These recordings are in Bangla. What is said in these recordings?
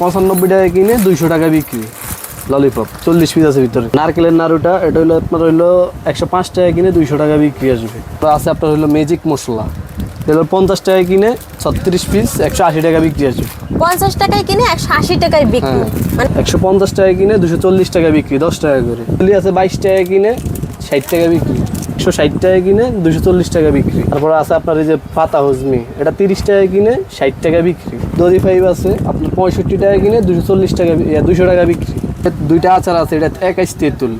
পঁচানব্বই টাকা কিনে দুইশো টাকা বিক্রি। ললিপপ চল্লিশ পিস আছে ভিতরে। নারকেলের নাড়ুটা এটা হলো আপনার হলো একশো পাঁচ টাকা কিনে দুইশো টাকা বিক্রি আসবে। তো আছে আপনার হলো ম্যাজিক মশলা। এটা পঞ্চাশ টাকা কিনে ছত্রিশ পিস একশো আশি টাকা বিক্রি আসবে। পঞ্চাশ টাকায় কিনে একশো আশি টাকায় বিক্রি। হ্যাঁ। মানে একশো পঞ্চাশ টাকা কিনে দুশো চল্লিশ টাকা বিক্রি দশ টাকা করে। চল্লি আছে বাইশ টাকা কিনে ষাট টাকা বিক্রি। একশো ষাট টাকা কিনে দুশো চল্লিশ টাকা বিক্রি। তারপর আছে আপনার এই যে পাতা হজমি এটা তিরিশ টাকা কিনে ষাট টাকা বিক্রি। দড়ি ফাইভ আছে আপনার পঁয়ষট্টি টাকা কিনে দুশো চল্লিশ টাকা দুশো টাকা বিক্রি। দুইটা আচার আছে এটা একাইশ তেঁতুল।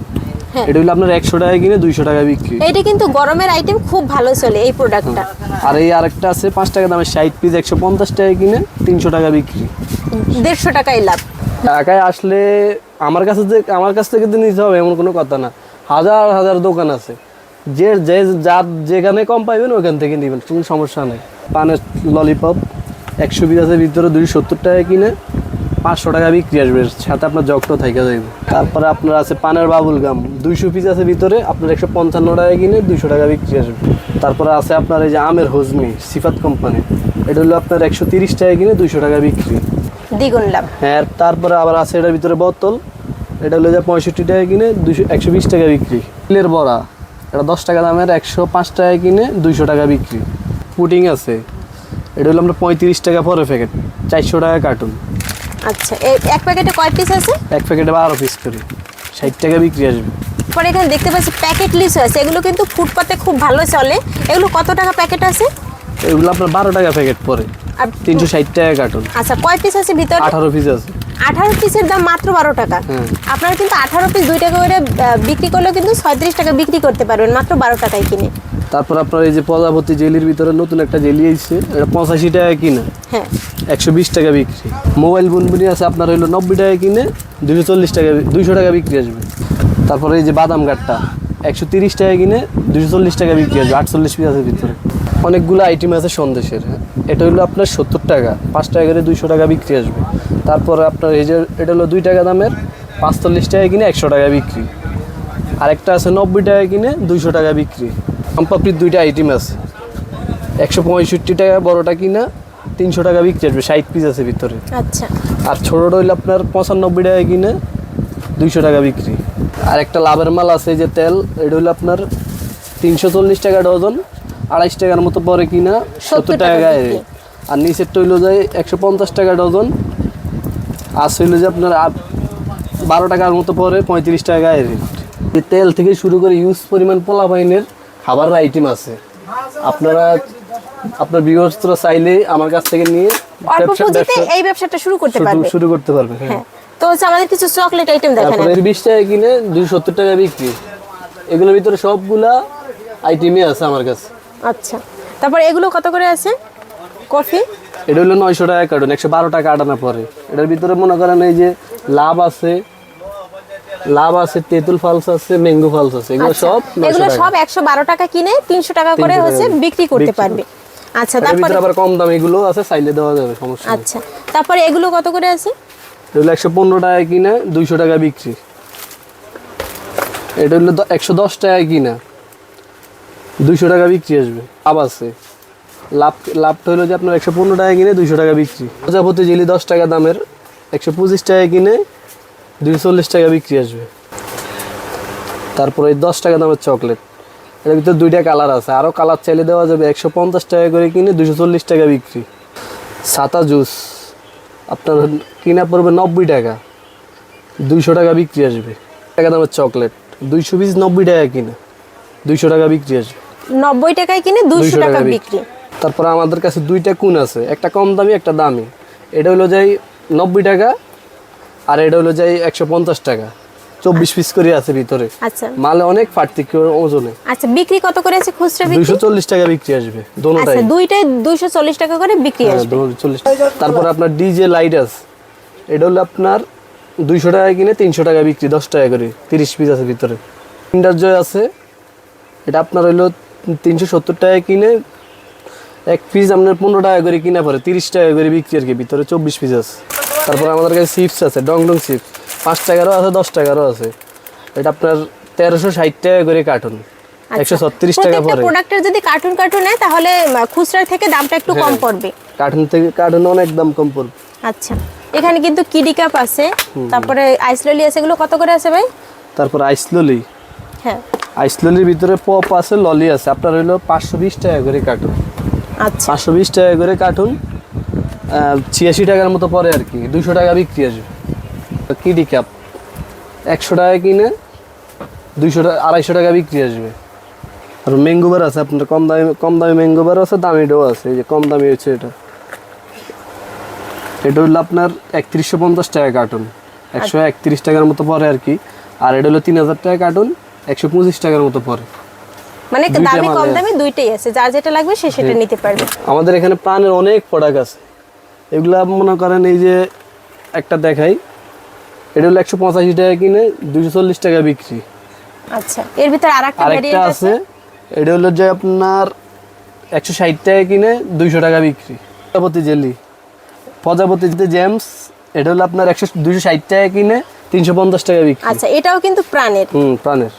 হ্যাঁ। এটা হলো আপনার একশো টাকা কিনে দুইশো টাকা বিক্রি। এটা কিন্তু গরমের আইটেম খুব ভালো চলে এই প্রোডাক্টটা আর এই আরেকটা আছে পাঁচ টাকা দামের ষাট পিস একশো পঞ্চাশ টাকা কিনে তিনশো টাকা বিক্রি। দেড়শো টাকাই লাভ। ঢাকায় আসলে আমার কাছে যে আমার কাছ থেকে নিতে হবে এমন কোনো কথা না। হাজার হাজার দোকান আছে। যে যে যার যেখানে কম পাইবেন ওখান থেকে নেবেন কোনো সমস্যা নেই। পানের ললিপপ একশো পিস আছে ভিতরে দুইশো সত্তর টাকা কিনে পাঁচশো টাকা বিক্রি আসবে সাথে আপনার জগটো থেকে যাইবে। তারপরে আপনার আছে পানের বাবুল গাম দুইশো পিস আছে ভিতরে আপনার একশো পঞ্চান্ন টাকা কিনে দুইশো টাকা বিক্রি আসবে। তারপরে আছে আপনার এই যে আমের হজমি সিফাত কোম্পানি এটা হলো আপনার একশো তিরিশ টাকা কিনে দুইশো টাকা বিক্রি। দ্বিগুণ লাভ। হ্যাঁ তারপরে আবার আছে এটার ভিতরে বোতল এটা হলো যে পঁয়ষট্টি টাকা কিনে দুশো একশো বিশ টাকা বিক্রি। তিলের বড়া এটা দশ টাকা দামের একশো পাঁচ টাকা কিনে দুইশো টাকা বিক্রি। পুডিং আছে। এটা হলো আমরা পঁয়ত্রিশ টাকা পরে প্যাকেট চারশো টাকা কার্টুন। আচ্ছা এই এক প্যাকেটে কয় পিস আছে? এক প্যাকেটে বারো পিস করে ষাট টাকা বিক্রি আসবে। পরে এখানে দেখতে পাচ্ছি প্যাকেট লিস্ট আছে এগুলো কিন্তু ফুটপাতে খুব ভালো চলে। এগুলো কত টাকা প্যাকেট আছে? এগুলো আপনার বারো টাকা প্যাকেট পরে আর তিনশো ষাট টাকা কার্টুন। আচ্ছা কয় পিস আছে ভিতরে? আঠারো পিস আছে। আঠারো পিসের দাম মাত্র বারো টাকা। আপনারা কিন্তু আঠারো পিস দুই টাকা করে বিক্রি করলেও কিন্তু ছয়ত্রিশ টাকা বিক্রি করতে পারবেন মাত্র বারো টাকায় কিনে। তারপর আপনার এই যে প্রজাপতি জেলির ভিতরে নতুন একটা জেলি আইছে এটা পঁচাশি টাকা কিনে। হ্যাঁ। একশো বিশ টাকা বিক্রি। মোবাইল বুনবুনি আছে আপনার হইল নব্বই টাকা কিনে দুশো চল্লিশ টাকা দুইশো টাকা বিক্রি আসবে। তারপরে এই যে বাদাম গাটটা একশো তিরিশ টাকা কিনে দুশো চল্লিশ টাকা বিক্রি আসবে আটচল্লিশ পিস আছে ভিতরে। অনেকগুলো আইটেম আছে সন্দেশের হ্যাঁ? এটা হলো আপনার সত্তর টাকা পাঁচ টাকা করে দুইশো টাকা বিক্রি আসবে। তারপরে আপনার এই যে এটা হলো দুই টাকা দামের পাঁচচল্লিশ টাকা কিনে একশো টাকা বিক্রি। আরেকটা আছে নব্বই টাকা কিনে দুইশো টাকা বিক্রি। আমপাপড়ির দুইটা আইটেম আছে। একশো পঁয়ষট্টি টাকা বড়টা কিনা তিনশো টাকা বিক্রি আসবে ষাট পিস আছে ভিতরে। আচ্ছা। আর ছোটোটা হইলে আপনার পঁচানব্বই টাকা কিনে দুইশো টাকা বিক্রি। আর একটা লাভের মাল আছে যে তেল এটা হইল আপনার তিনশো চল্লিশ টাকা ডজন। আড়াইশ টাকার মতো পরে কিনা সত্তর টাকা গায়ে আর নিচেরটা হইল যায় একশো পঞ্চাশ টাকা ডজন। আর হইল যে আপনার বারো টাকার মতো পরে পঁয়ত্রিশ টাকা গায়ে রেট তেল থেকে শুরু করে ইউজ পরিমাণ পোলা বাইনের খাবারের আইটেম আছে। আপনারা আপনার বিবস্ত্র চাইলে আমার কাছ থেকে নিয়ে অল্প পুঁজিতে এই ব্যবসাটা শুরু করতে পারবে শুরু করতে পারবে হ্যাঁ। হ্যাঁ। তো হচ্ছে আমাদের কিছু চকলেট আইটেম দেখেন তারপরে এর বিশ টাকা কিনে দুশো সত্তর টাকা বিক্রি। এগুলোর ভিতরে সবগুলা আইটেমই আছে আমার কাছে। আচ্ছা। তারপর এগুলো কত করে আছে? কফি? এটা হলো নয়শো টাকা কার্টুন একশো বারো টাকা আটানা পরে এটার ভিতরে মনে করেন এই যে লাভ আছে লাভ আছে তেঁতুল ফলস আছে ম্যাঙ্গো ফলস আছে এগুলো আচ্ছা, সব এগুলো সব একশো বারো টাকা কিনে তিনশো টাকা করে 300 হচ্ছে বিক্রি করতে পারবে। আচ্ছা তারপরে আবার কম দাম এগুলো আছে চাইলে দেওয়া যাবে সমস্যা নেই। আচ্ছা। তারপরে এগুলো কত করে আছে? এগুলো একশো পনেরো টাকা কিনে দুইশো টাকা বিক্রি। এটা হলো একশো দশ টাকা কিনা। দুইশো টাকা বিক্রি আসবে। লাভ আছে। লাভ, লাভটা হলো যে আপনার একশো পনেরো টাকা কিনে দুইশো টাকা বিক্রি। প্রজাপতি জেলি দশ টাকা দামের, একশো পঁচিশ টাকা কিনে দুইশো চল্লিশ টাকা বিক্রি আসবে। তারপরে দশ টাকা দামের চকলেট। এর ভিতরে দুইটা কালার আছে। আরও কালার চাইলে দেওয়া যাবে। একশো পঞ্চাশ টাকা করে কিনে দুশো চল্লিশ টাকা বিক্রি। সাতা জুস। আপনার কিনা পড়বে নব্বই টাকা। দুইশো টাকা বিক্রি আসবে। টাকা দামের চকলেট। দুইশো পিস নব্বই টাকা কিনে। দুইশো টাকা বিক্রি আসবে। নব্বই টাকায় কিনে দুশো 200 টাকা বিক্রি। তারপর আমাদের কাছে দুইটা কোন আছে একটা কম দামি একটা দামি। এটা হলো যাই নব্বই টাকা আর এটা হলো যাই একশো পঞ্চাশ টাকা। চব্বিশ পিস করে আছে ভিতরে। আচ্ছা। মালে অনেক পার্থক্য ওজনে। আচ্ছা বিক্রি কত করে আছে খুচরা বিক্রি? দুইশো চল্লিশ টাকা বিক্রি আসবে দোনোটাই। আচ্ছা দুইটাই দুইশো চল্লিশ টাকা করে বিক্রি হ্যাঁ, আসবে। দুশো চল্লিশ। তারপর আপনার ডিজে লাইট আছে। এটা হলো আপনার দুইশো টাকা কিনে তিনশো টাকা বিক্রি দশ টাকা করে তিরিশ পিস আছে ভিতরে। কিন্ডার জয় আছে। এটা আপনার হইল তিনশো সত্তর টাকা কিনে এক পিস আপনার পনেরো টাকা করে কিনা পরে তিরিশ টাকা করে বিক্রি আর কি ভিতরে চব্বিশ পিস আছে। তারপর আমাদের কাছে চিপস আছে ডং ডং চিপস পাঁচ টাকারও আছে দশ টাকারও আছে। এটা আপনার তেরোশো ষাট টাকা করে কার্টুন একশো ছত্রিশ টাকা পরে প্রোডাক্টের যদি কার্টুন কার্টুন নেয় তাহলে খুচরা থেকে দামটা একটু কম হ্যাঁ। পড়বে। কার্টুন থেকে কার্টুন অনেক দাম কম পড়বে। আচ্ছা। এখানে কিন্তু কিডি কাপ আছে। তারপরে আইসললি আছে। এগুলো কত করে আছে ভাই? তারপর আইসললি হ্যাঁ। আইসললির ভিতরে পপ আছে ললি আছে। আপনার হইল পাঁচশো বিশ টাকা করে কার্টুন আচ্ছা। পাঁচশো বিশ টাকা করে কার্টুন ছিয়াশি টাকার মতো পরে আর কি দুশো টাকা বিক্রি আসবে। কিডি কাপ একশো টাকা কিনে দুইশো টাকা আড়াইশো টাকা বিক্রি আসবে। আর ম্যাঙ্গোবার আছে আপনার কম দামি কম দামি ম্যাঙ্গোবার আছে দামি দামিটাও আছে এই যে কম দামি হচ্ছে এটা। এটা হলো আপনার একত্রিশশো পঞ্চাশ টাকা কার্টুন একশো একত্রিশ টাকার মতো পরে আর কি। আর এটা হলো তিন হাজার টাকা কার্টুন একশো পঁচিশ টাকার মতো পড়ে মানে দামি কম দামি দুইটাই আছে যার যেটা লাগবে সে সেটা নিতে পারবে। আমাদের এখানে প্রাণের অনেক প্রোডাক্ট আছে। এগুলা মনে করেন এই যে একটা দেখাই এটা হলো একশো পঁচাশি টাকা কিনে দুশো চল্লিশ টাকা বিক্রি। আচ্ছা এর ভিতরে আরেকটা আরেকটা আছে? এটা হলো যে আপনার একশো ষাট টাকা কিনে দুইশো টাকা বিক্রি। প্রজাপতি জেলি। প্রজাপতি যে জেমস এটা হলো আপনার একশো দুইশো ষাট টাকা কিনে তিনশো পঞ্চাশ টাকা বিক্রি। আচ্ছা এটাও কিন্তু প্রাণের। হুম প্রাণের।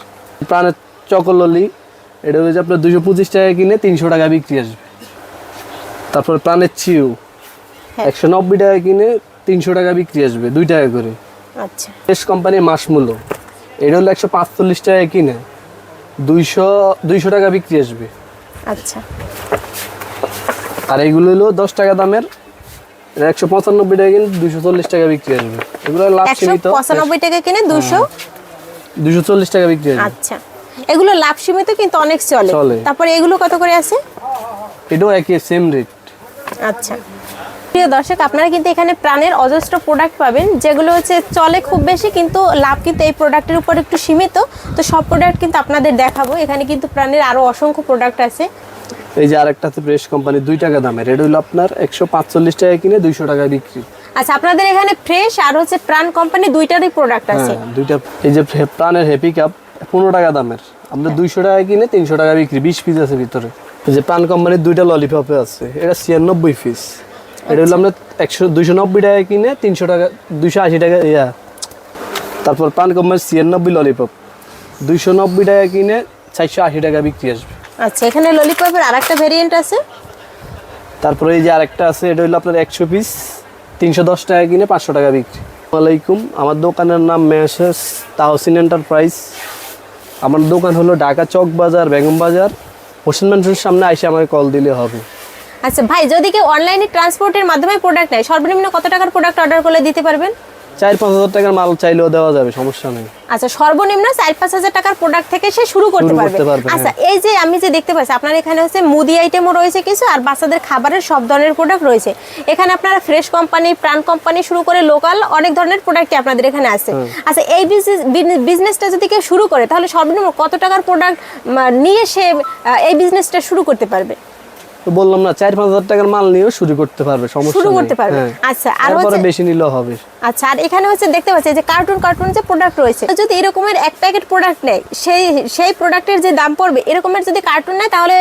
প্রাণের চকললি এটা যে আপনার দুশো পঁচিশ টাকা কিনে তিনশো টাকা বিক্রি আসবে। তারপর প্রাণের চিউ হ্যাঁ। একশো নব্বই টাকা কিনে তিনশো টাকা বিক্রি আসবে দুই টাকা করে। আচ্ছা। বেশ কোম্পানির মাসমূল্য এটা হলো একশো পাঁচচল্লিশ টাকা কিনে দুইশো দুইশো টাকা বিক্রি আসবে। আচ্ছা। আর এইগুলো হলো দশ টাকা দামের একশো পঁচানব্বই টাকা কিনে দুইশো চল্লিশ টাকা বিক্রি আসবে। এগুলো লাভ সীমিত পঁচানব্বই টাকা কিনে দুশো দুইশো চল্লিশ টাকা বিক্রি আসবে আচ্ছা। এগুলো লাভ সীমিত কিন্তু অনেক চলে। তারপরে এগুলো কত করে আছে? এটাও একই সেম রেট আচ্ছা। প্রিয় দর্শক আপনারা কিন্তু এখানে প্রাণের অজস্র প্রোডাক্ট পাবেন যেগুলো হচ্ছে চলে খুব বেশি কিন্তু লাভ কিন্তু এই প্রোডাক্টের উপর একটু সীমিত। তো সব প্রোডাক্ট কিন্তু আপনাদের দেখাবো। এখানে কিন্তু প্রাণের আরও অসংখ্য প্রোডাক্ট আছে। এই যে আরেকটা আছে প্রেস কোম্পানি দুই টাকা দামের এটা হলো আপনার একশো পাঁচচল্লিশ টাকা কিনে দুইশো টাকা বিক্রি। আচ্ছা আপনাদের এখানে ফ্রেশ আর হচ্ছে প্রাণ কোম্পানি দুইটারই প্রোডাক্ট আছে। হ্যাঁ দুইটা এই যে প্রাণের হ্যাপি কাপ পনেরো টাকা দামের। আমরা দুইশো টাকা কিনে তিনশো টাকা বিক্রি বিশ পিস আছে ভিতরে। যে প্রাণ কোম্পানির দুইটা ললিপপে আছে এটা ছিয়ানব্বই পিস এটা হলো আমরা একশো দুইশো নব্বই টাকা কিনে তিনশো টাকা দুইশো আশি টাকা ইয়া। তারপর প্রাণ কোম্পানির ছিয়ানব্বই ললিপপ দুইশো নব্বই টাকা কিনে চারশো আশি টাকা বিক্রি আসবে। আচ্ছা এখানে ললিপপের আরেকটা ভেরিয়েন্ট আছে? তারপরে এই যে আরেকটা আছে এটা হলো আপনার একশো পিস তিনশো দশ টাকা কিনে পাঁচশো টাকা বিক্রি। আলাইকুম আমার দোকানের নাম মেসেস তাহসিন এন্টারপ্রাইজ। আমার দোকান হলো ঢাকা চক বাজার, বেগম বাজার। হোসেন মানুষের সামনে আইসে আমাকে কল দিলে হবে। আচ্ছা ভাই, যদি কেউ অনলাইনে ট্রান্সপোর্টের মাধ্যমে প্রোডাক্ট নেয়, সর্বনিম্ন কত টাকার প্রোডাক্ট অর্ডার করলে দিতে পারবেন? চার পাঁচ হাজার টাকার মাল চাইলেও দেওয়া যাবে সমস্যা নেই। আচ্ছা সর্বনিম্ন চার পাঁচ হাজার টাকার প্রোডাক্ট থেকে সে শুরু করতে পারবে। হ্যাঁ। আচ্ছা এই যে আমি যে দেখতে পাচ্ছি আপনার এখানে হচ্ছে মুদি আইটেমও রয়েছে কিছু আর বাচ্চাদের খাবারের সব ধরনের প্রোডাক্ট রয়েছে। এখানে আপনারা ফ্রেশ কোম্পানি প্রাণ কোম্পানি শুরু করে লোকাল অনেক ধরনের প্রোডাক্টই আপনাদের এখানে আছে। আচ্ছা এই বিজনেসটা যদি কেউ শুরু করে তাহলে সর্বনিম্ন কত টাকার প্রোডাক্ট নিয়ে সে এই বিজনেসটা শুরু করতে পারবে? তো বললাম না চার পাঁচ হাজার টাকার মাল নিয়েও শুরু করতে পারবে সমস্যা শুরু করতে পারবে। হ্যাঁ। আচ্ছা, আর বেশি নিলেও হবে। আচ্ছা আর এখানে হচ্ছে দেখতে পাচ্ছি যে কার্টুন কার্টুন যে প্রোডাক্ট রয়েছে তো যদি এরকমের এক প্যাকেট প্রোডাক্ট নেয় সেই সেই প্রোডাক্টের যে দাম পড়বে এরকমের যদি কার্টুন নেয় তাহলে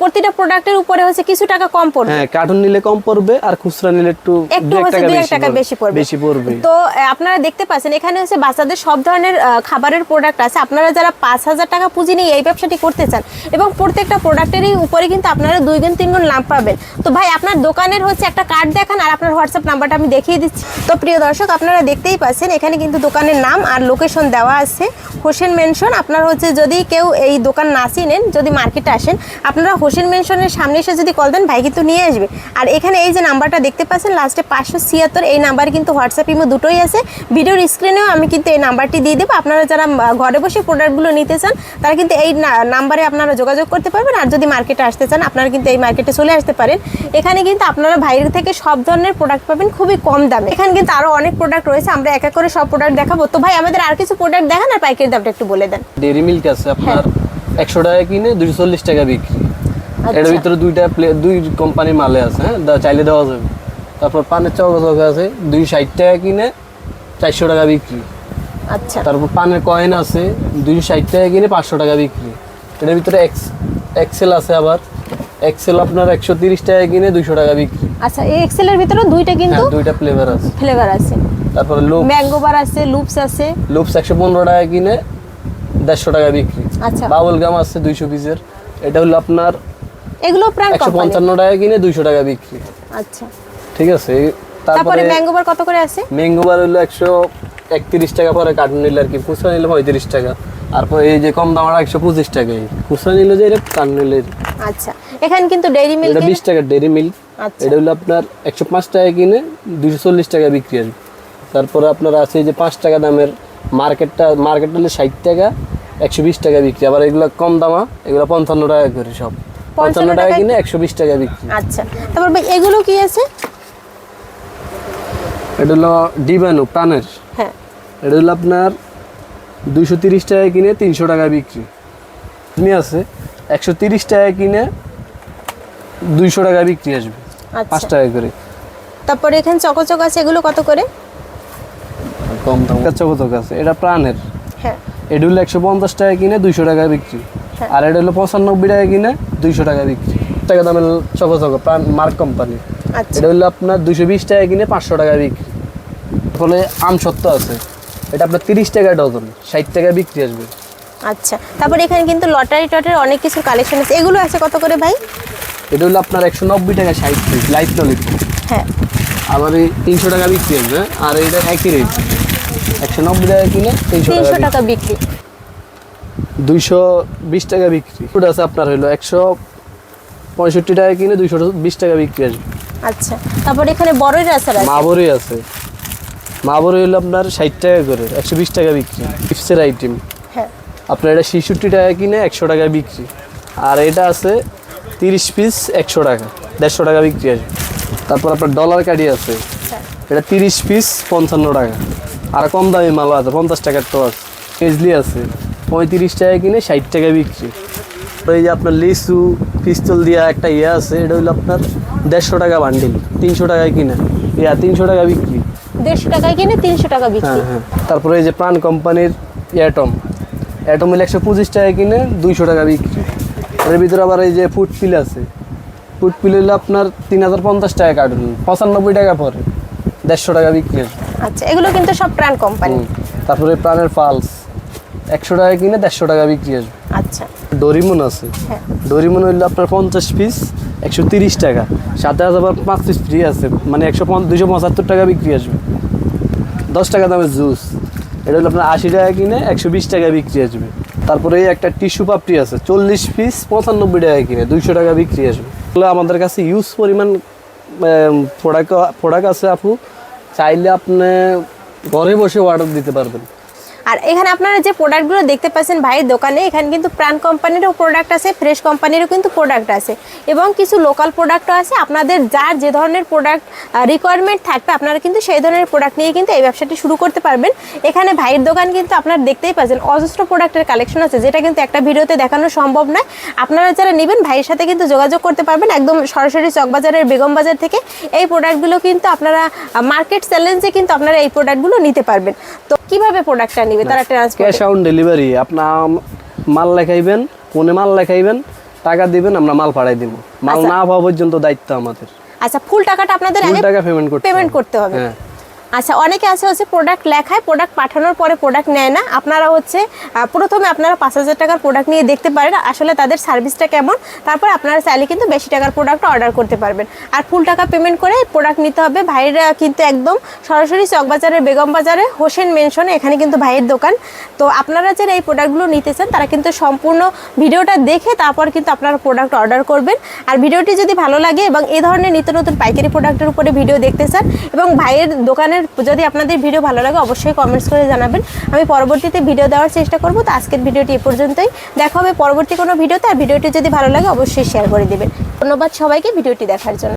প্রতিটা প্রোডাক্টের উপরে হচ্ছে কিছু টাকা কম পড়বে। হ্যাঁ কার্টুন নিলে কম পড়বে আর খুচরা নিলে একটু একটু হচ্ছে দুই টাকা বেশি পড়বে। বেশি পড়বে। তো আপনারা দেখতে পাচ্ছেন এখানে হচ্ছে বাচ্চাদের সব ধরনের খাবারের প্রোডাক্ট আছে। আপনারা যারা পাঁচ হাজার টাকা পুঁজি নিয়ে এই ব্যবসাটি করতে চান এবং প্রত্যেকটা প্রোডাক্টেরই উপরে কিন্তু আপনারা দুই গুণ তিন গুণ লাভ পাবেন। তো ভাই আপনার দোকানের হচ্ছে একটা কার্ড দেখান আর আপনার হোয়াটসঅ্যাপ নাম্বারটা আমি দেখিয়ে দিচ্ছি। তো প্রিয় দর্শক আপনারা দেখতেই পাচ্ছেন, এখানে কিন্তু দোকানের নাম আর লোকেশন দেওয়া আছে। হোসেন মেনশন আপনার হচ্ছে যদি কেউ এই দোকান না চিনেন, যদি মার্কেটে আসেন, আপনারা হোসেন মেনশনের সামনে এসে যদি কল দেন, ভাই কিন্তু নিয়ে আসবে। আর এখানে এই যে নাম্বারটা দেখতে পাচ্ছেন লাস্টে পাঁচশো ছিয়াত্তর, এই নাম্বার কিন্তু হোয়াটসঅ্যাপ ইমো দুটোই আছে। ভিডিওর স্ক্রিনেও আমি কিন্তু এই নাম্বারটি দিয়ে দেবো। আপনারা যারা ঘরে বসে প্রোডাক্টগুলো নিতে চান, তারা কিন্তু এই নাম্বারে আপনারা যোগাযোগ করতে পারবেন। আর যদি মার্কেটে আসতে চান, আপনারা কিন্তু এই মার্কেটে চলে আসতে পারেন। এখানে কিন্তু আপনারা বাইরে থেকে সব ধরনের প্রোডাক্ট পাবেন, খুবই কম দামে। এখানে কিন্তু আরও অনেক প্রোডাক্ট রয়েছে আমরা এক এক করে সব প্রোডাক্ট দেখাবো। তো ভাই আমাদের আর কিছু প্রোডাক্ট দেখান আর পাইকারি দামটা একটু বলে দেন। ডেরি মিল্ক আছে আপনার হ্যাঁ। একশো টাকা কিনে দুশো চল্লিশ টাকা বিক্রি। আচ্ছা। এটার ভিতরে দুইটা প্লে দুই কোম্পানির মালে আছে হ্যাঁ? দা- চাইলে দেওয়া যাবে। তারপর পানের চৌকা চৌকা আছে দুই ষাট টাকা কিনে চারশো টাকা বিক্রি। আচ্ছা। তারপর পানের কয়েন আছে দুইশো ষাট টাকা কিনে পাঁচশো টাকা বিক্রি। এটার ভিতরে এক্স এক্সেল আছে আবার। এক্সেল আপনার একশো তিরিশ টাকা কিনে দুইশো টাকা বিক্রি। আচ্ছা এই এক্সেলের ভিতরেও দুইটা কিন্তু হ্যাঁ দুইটা ফ্লেভার আছে। ফ্লেভার আছে। তারপরে লুপ ম্যাঙ্গো বার আছে লুপস আছে। লুপস একশো পনেরো টাকা কিনে দেড়শো টাকা বিক্রি। আচ্ছা। বাবল গাম আছে দুইশো পিসের এটা হলো আপনার এগুলো কোম্পানি পঞ্চান্ন টাকা কিনে দুইশো টাকা বিক্রি। আচ্ছা। ঠিক আছে তারপরে তারপরে ম্যাঙ্গোবার কত করে আছে? ম্যাঙ্গোবার হলো একশো একত্রিশ টাকা পরে কার্টুন নিলে আর কি খুচরা নিলে পঁয়ত্রিশ টাকা। তারপর এই যে কম দাম একশো পঁচিশ টাকা এই খুচরা নিলে যে এটা কার্টুন নিলে। আচ্ছা। এখানে কিন্তু ডেইরি মিল্ক এটা বিশ টাকা ডেইরি মিল্ক আচ্ছা। এটা হলো আপনার একশো পাঁচ টাকা কিনে দুশো চল্লিশ টাকা বিক্রি আসবে তারপরে আপনার আছে এই যে পাঁচ টাকা দামের মার্কেটটা মার্কেট হলে ষাট টাকা একশো বিশ টাকা বিক্রি। আবার এগুলো কম দামা এগুলো পঞ্চান্ন টাকা করে সব। পঞ্চান্ন টাকা কিনে একশো বিশ টাকা বিক্রি। আচ্ছা। তারপর ভাই এগুলো কি আছে? এটা হলো ডিবানু প্রাণের হ্যাঁ। এটা হলো আপনার দুইশো তিরিশ টাকা কিনে তিনশো টাকা বিক্রি। আছে একশো তিরিশ টাকা কিনে দুইশো টাকা বিক্রি আসবে পাঁচ আচ্ছা টাকা করে। তারপরে এখানে চকচক আছে এগুলো কত করে? কম দাম। চকচক আছে এটা প্রাণের। হ্যাঁ। এটা হলো একশো পঞ্চাশ টাকা কিনে দুইশো টাকা বিক্রি। হ্যাঁ। আর এটা হলো পঁচানব্বই টাকা কিনে দুইশো টাকা বিক্রি। টাকা দামের চকচক প্রাণ মার্ক কোম্পানি। আচ্ছা। এটা হলো আপনার দুইশো বিশ টাকা কিনে পাঁচশো টাকা বিক্রি। ফলে আম সত্য আছে। এটা আপনার তিরিশ টাকা ডজন ষাট টাকা বিক্রি আসবে। আচ্ছা। তারপরে এখানে কিন্তু লটারি টটারি অনেক কিছু কালেকশন আছে। এগুলো আছে কত করে ভাই? এটা হলো আপনার একশো নব্বই টাকা ষাট পিস লাইট ললিট হ্যাঁ। আবার এই তিনশো টাকা বিক্রি আসবে আর এটা একই রেট একশো নব্বই টাকা কিনে তিনশো টাকা টাকা বিক্রি। দুইশো বিশ টাকা বিক্রি। ওটা আছে আপনার হলো একশো পঁয়ষট্টি টাকা কিনে দুইশো বিশ টাকা বিক্রি আসবে আচ্ছা তারপরে এখানে বড়ই আছে মাবরি আছে। মাবরি হলো আপনার ষাট টাকা করে একশো বিশ টাকা বিক্রি। চিপসের আইটেম হ্যাঁ। আপনার এটা ছেষট্টি টাকা কিনে একশো টাকা বিক্রি। আর এটা আছে তিরিশ পিস একশো টাকা দেড়শো টাকা বিক্রি আসবে। তারপর আপনার ডলার কাঠি আছে। হ্যাঁ এটা তিরিশ পিস পঞ্চান্ন টাকা। আর কম দামি মালও আছে পঞ্চাশ টাকার তো আছে। কেজলি আছে। পঁয়ত্রিশ টাকা কিনে ষাট টাকা বিক্রি। এই যে আপনার লিচু পিস্তল দিয়া একটা ইয়ে আছে এটা হলো আপনার দেড়শো টাকা বান্ডিল তিনশো টাকায় কিনে। ইয়া তিনশো টাকা বিক্রি। দেড়শো টাকায় কিনে তিনশো টাকা বিক্রি। হ্যাঁ। হ্যাঁ তারপরে এই যে প্রাণ কোম্পানির অ্যাটম অ্যাটম হলে একশো পঁচিশ টাকা কিনে দুইশো টাকা বিক্রি। এর ভিতরে আবার এই যে ফুড পিল আছে। ফুড পিল হলে আপনার তিন হাজার পঞ্চাশ টাকা কার্টুন পঁচানব্বই টাকা পরে দেড়শো টাকা বিক্রি আসবে আচ্ছা এগুলো কিন্তু সব প্রাণ কোম্পানি। তারপরে প্রাণের পালস একশো টাকা কিনে দেড়শো টাকা বিক্রি আসবে আচ্ছা। ডরিমন আছে। হ্যাঁ। ডরিমন হইলে আপনার পঞ্চাশ পিস একশো তিরিশ টাকা। সাথে আছে আবার পাঁচ পিস ফ্রি আছে মানে একশো দুশো পঁচাত্তর টাকা বিক্রি আসবে দশ টাকা দামের জুস এটা হলো আপনার আশি টাকা কিনে একশো বিশ টাকা বিক্রি আসবে তারপরে একটা টিস্যু পাপড়ি আছে, চল্লিশ পিস পঁচানব্বই টাকা কিনে, দুইশো টাকা বিক্রি আসবে। তাহলে আমাদের কাছে ইউজ পরিমাণ প্রোডাক্ট প্রোডাক্ট আছে আপু। চাইলে আপনি ঘরে বসে অর্ডার দিতে পারবেন। আর এখানে আপনারা যে প্রোডাক্টগুলো দেখতে পাচ্ছেন ভাইয়ের দোকানে, এখানে কিন্তু প্রাণ কোম্পানিরও প্রোডাক্ট আছে ফ্রেশ কোম্পানিরও কিন্তু প্রোডাক্ট আছে। এবং কিছু লোকাল প্রোডাক্টও আছে। আপনাদের যার যে ধরনের প্রোডাক্ট রিকোয়ারমেন্ট থাকবে, আপনারা কিন্তু সেই ধরনের প্রোডাক্ট নিয়ে কিন্তু এই ব্যবসাটি শুরু করতে পারবেন। এখানে ভাইয়ের দোকান কিন্তু আপনারা দেখতেই পাচ্ছেন, অজস্র প্রোডাক্টের কালেকশন আছে, যেটা কিন্তু একটা ভিডিওতে দেখানো সম্ভব নয়। আপনারা যারা নেবেন, ভাইয়ের সাথে কিন্তু যোগাযোগ করতে পারবেন, একদম সরাসরি চকবাজারের বেগম বাজার থেকে। এই প্রোডাক্টগুলো কিন্তু আপনারা মার্কেট চ্যালেঞ্জে কিন্তু আপনারা এই প্রোডাক্টগুলো নিতে পারবেন। তো কীভাবে প্রোডাক্টটা নেবে তারা ট্রান্সপোর্ট ক্যাশ অন ডেলিভারি আপনার মাল লেখাইবেন কোনে মাল লেখাইবেন টাকা দিবেন আমরা মাল পাঠাই দিব। মাল আচ্ছা। না পাওয়া পর্যন্ত দায়িত্ব আমাদের। আচ্ছা ফুল টাকাটা আপনাদের আগে টাকা পেমেন্ট করতে পেমেন্ট করতে হবে। হ্যাঁ। আচ্ছা অনেকে আছে হচ্ছে প্রোডাক্ট লেখায় প্রোডাক্ট পাঠানোর পরে প্রোডাক্ট নেয় না। আপনারা হচ্ছে প্রথমে আপনারা পাঁচ হাজার টাকার প্রোডাক্ট নিয়ে দেখতে পারেন, আসলে তাদের সার্ভিসটা কেমন। তারপর আপনারা চাইলে কিন্তু বেশি টাকার প্রোডাক্ট অর্ডার করতে পারবেন। আর ফুল টাকা পেমেন্ট করে প্রোডাক্ট নিতে হবে। ভাইয়েরা কিন্তু একদম সরাসরি চকবাজারের বেগম বাজারে, হোসেন মেনশনে এখানে কিন্তু ভাইয়ের দোকান। তো আপনারা যারা এই প্রোডাক্টগুলো নিতে চান, তারা কিন্তু সম্পূর্ণ ভিডিওটা দেখে তারপর কিন্তু আপনারা প্রোডাক্ট অর্ডার করবেন। আর ভিডিওটি যদি ভালো লাগে এবং এই ধরনের নিত্য নতুন পাইকারি প্রোডাক্টের উপরে ভিডিও দেখতে চান এবং ভাইয়ের দোকানের যদি আপনাদের ভিডিও ভালো লাগে, অবশ্যই কমেন্টস করে জানাবেন। আমি পরবর্তীতে ভিডিও দেওয়ার চেষ্টা করব। তো আজকের ভিডিওটি এ পর্যন্তই। দেখা হবে পরবর্তী কোনো ভিডিওতে। আর ভিডিওটি যদি ভালো লাগে, অবশ্যই শেয়ার করে দেবেন। ধন্যবাদ সবাইকে ভিডিওটি দেখার জন্য।